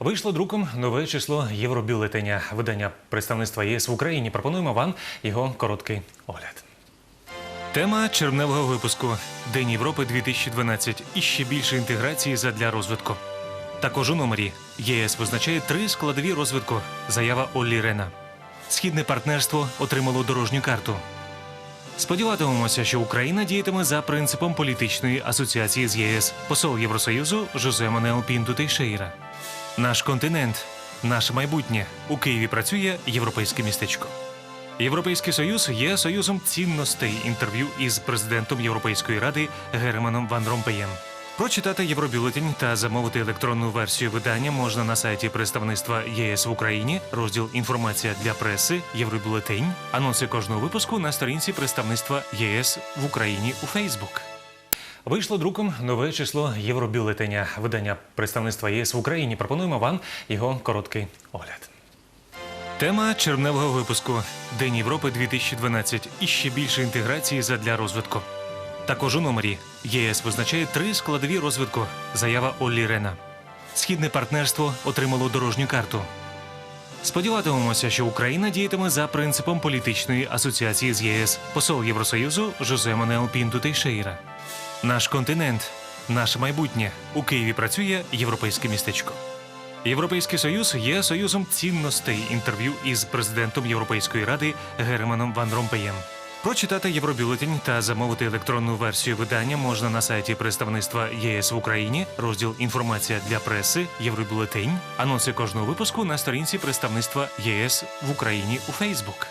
Вийшло друком нове число Євробюлетеня. Видання представництва ЄС в Україні. Пропонуємо вам його короткий огляд. Тема червневого випуску День Європи 2012 і ще більше інтеграції задля розвитку. Також у номері ЄС визначає три складові розвитку. Заява Оллі Рена. Східне партнерство отримало дорожню карту. Сподіватимемося, що Україна діятиме за принципом політичної асоціації з ЄС. Посол Євросоюзу Жозе Манел Пінту Тейшейра. Наш континент, наше майбутнє. У Києві працює європейське містечко. Європейський союз є союзом цінностей. Інтерв'ю із президентом Європейської ради Германом Ван Ромпеєм. Прочитати Євробюлетень та замовити електронну версію видання можна на сайті представництва ЄС в Україні, розділ Інформація для преси, Євробюлетень, анонси кожного випуску на сторінці представництва єС в Україні у Фейсбук. Вийшло друком нове число Євробюлетеня. Видання представництва ЄС в Україні. Пропонуємо вам його короткий огляд. Тема червневого випуску День Європи 2012 і ще більше інтеграції задля розвитку. Також у номері ЄС визначає три складові розвитку. Заява Оллі Рена. Східне партнерство отримало дорожню карту. Сподіватимемося, що Україна діятиме за принципом політичної асоціації з ЄС. Посол Євросоюзу Жозе Манел Пінту Тейшейра. Наш континент, наше майбутнє. У Києві працює європейське містечко. Європейський союз є союзом цінностей. Інтерв'ю із президентом Європейської ради Германом Ван Ромпеєм. Прочитати Євробюлетень та замовити електронну версію видання можна на сайті представництва ЄС в Україні, розділ Інформація для преси, Євробюлетень, анонси кожного випуску на сторінці представництва ЄС в Україні у Фейсбук.